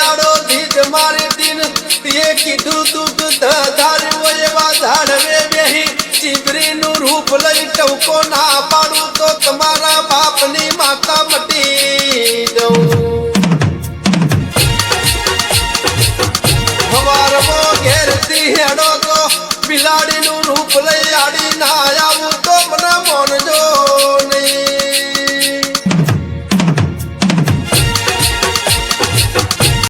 દાડો દીધ મારે દિન. તે કીધું તું ધાર વયવા ધાડવે બેહી. ચીબરીનું રૂપ લઈ ટવકો ના પાડું તો તમારા બાપની માતા મટી જવું હવારમો ઘેરથી હેડો